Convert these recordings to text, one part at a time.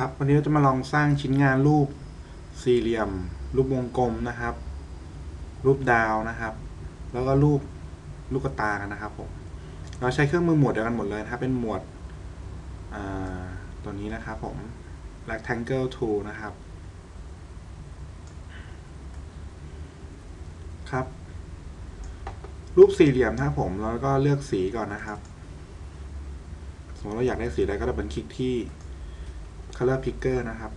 ครับวันนี้เราจะมาลองสร้างชิ้นงานรูปสี่เหลี่ยม รูปวงกลมนะครับ รูปดาวนะครับ แล้วก็รูปลูกตากันนะครับผมเราใช้เครื่องมือหมวดเดียวกันหมดเลยนะครับ เป็นหมวดตัวนี้นะครับผม rectangle tool นะครับ ครับ รูปสี่เหลี่ยมนะครับผมแล้วก็เลือกสีก่อนนะครับสมมติเราอยากได้สีอะไรก็ดับเบิลคลิกที่ color picker นะครับ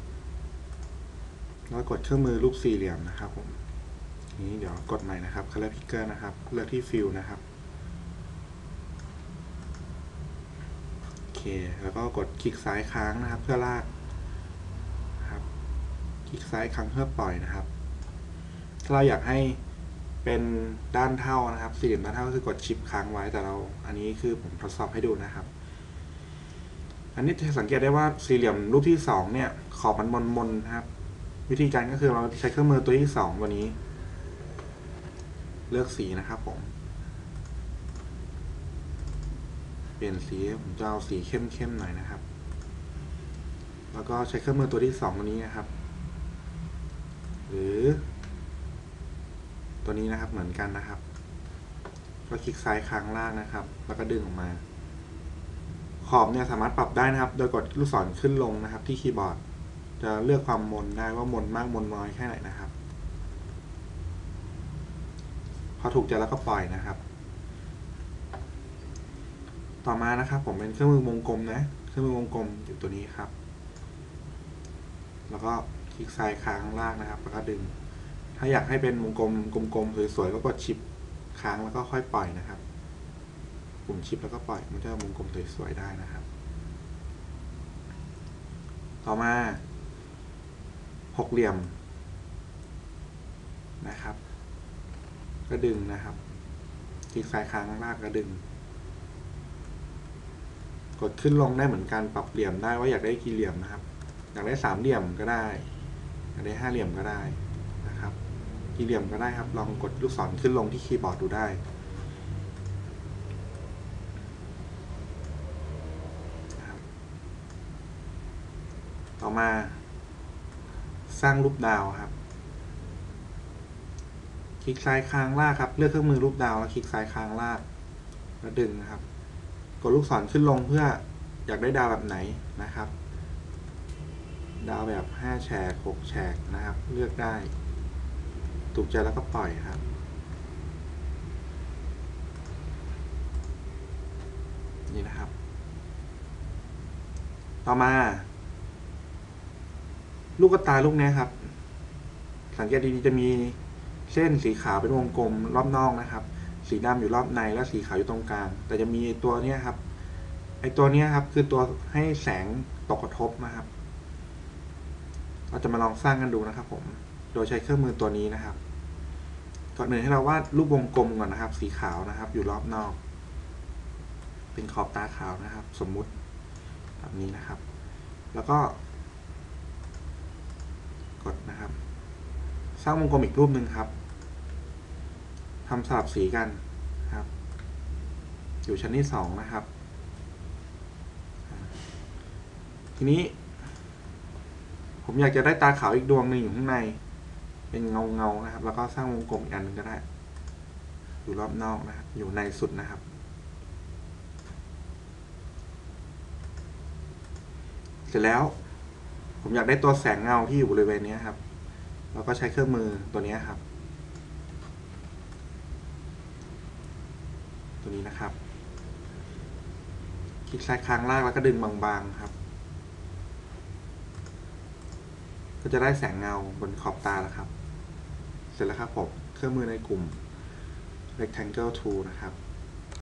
แล้วกดเครื่องมือรูปสี่เหลี่ยมนะครับผมนี้เดี๋ยวกดใหม่นะครับ color picker นะครับ เลือกที่ fill นะครับโอเคแล้วก็กดคลิกซ้ายค้างนะครับ เพื่อลากครับ คลิกซ้ายค้างเพื่อปล่อยนะครับ ถ้าเราอยากให้เป็นด้านเท่านะครับ สี่เหลี่ยมด้านเท่าก็คือกดชิปค้างไว้แต่เรา อันนี้คือผมทดสอบให้ดูนะครับ อันนี้จะสังเกตได้ว่าสี่เหลี่ยมรูปที่สองเนี่ยขอบมันมนๆนะครับ วิธีการก็คือเราใช้เครื่องมือตัวที่สองตัวนี้ เลือกสีนะครับผม เปลี่ยนสีผมจะเอาสีเข้มๆหน่อยนะครับ แล้วก็ใช้เครื่องมือตัวที่สองตัวนี้นะครับ หรือ ตัวนี้นะครับเหมือนกันนะครับ ก็คลิกซ้ายค้างล่างนะครับ แล้วก็ดึงออกมา ขอบเนี่ยสามารถปรับได้นะครับ โดยกดลูกศรขึ้นลงนะครับ ที่คีย์บอร์ด จะเลือกความมนได้ว่ามนมากมนน้อยแค่ไหนนะครับ พอถูกใจแล้วก็ปล่อยนะครับ ต่อมานะครับ ผมเป็นเครื่องมือวงกลมนะ เครื่องมือวงกลมอยู่ตัวนี้ครับ แล้วก็คลิกซ้ายค้างล่างนะครับ แล้วก็ดึง ถ้าอยากให้เป็นวงกลมกลมๆสวยๆก็กดชิปค้างแล้วก็ค่อยปล่อยนะครับ ปุ่มชิปแล้วก็ปล่อยมันจะวงกลมสวยๆได้นะครับ ต่อมาหกเหลี่ยมนะครับ ก็ดึงนะครับคลิกซ้ายค้างลากก็ดึง กดขึ้นลงได้เหมือนกันปรับเหลี่ยมได้ว่าอยากได้กี่เหลี่ยมนะครับ อยากได้สามเหลี่ยมก็ได้ อยากได้ห้าเหลี่ยมก็ได้นะครับ กี่เหลี่ยมก็ได้ครับ ลองกดลูกศรขึ้นลงที่คีย์บอร์ดดูได้ ต่อมาสร้างรูปดาวครับ คลิกซ้ายค้างลากครับ เลือกเครื่องมือรูปดาวแล้วคลิกซ้ายค้างลากแล้วดึงนะครับ กดลูกศรขึ้นลงเพื่ออยากได้ดาวแบบไหนนะครับ ดาวแบบห้าแฉกหกแฉกนะครับ เลือกได้ ถูกใจแล้วก็ปล่อยครับ นี่นะครับ ต่อมา ลูกตาลูกนี้ครับ สังเกตดีๆจะมีเส้นสีขาวเป็นวงกลมรอบนอกนะครับ สีดำอยู่รอบในและสีขาวอยู่ตรงกลาง แต่จะมีตัวเนี้ยครับ ไอตัวเนี้ยครับ คือตัวให้แสงตกกระทบนะครับ เราจะมาลองสร้างกันดูนะครับ ผม โดยใช้เครื่องมือตัวนี้นะครับ ก่อนอื่นให้เราวาดรูปวงกลมก่อนนะครับ สีขาวนะครับ อยู่รอบนอก เป็นขอบตาขาวนะครับ สมมุติแบบนี้นะครับ แล้วก็ ดนะครับ สร้างวงกลมอีกรูปหนึ่งครับทำสลับสีกันครับ อยู่ชั้นที่สองนะครับ ทีนี้ ผมอยากจะได้ตาขาวอีกดวงหนึ่งอยู่ข้างใน เป็นเงาเงาๆนะครับ แล้วก็สร้างวงกลมอีกอันหนึงก็ได้ อยู่รอบนอกนะครับ อยู่ในสุดนะครับ เสร็จแล้ว ผมอยากได้ตัวแสงเงาที่อยู่บริเวณนี้ครับเราก็ใช้เครื่องมือตัวนี้ครับ ตัวนี้นะครับ คลิกซ้ายค้างลากแล้วก็ดึงบางๆครับ ก็จะได้แสงเงาบนขอบตาแล้วครับ เสร็จแล้วครับผม เครื่องมือในกลุ่ม rectangle tool นะครับ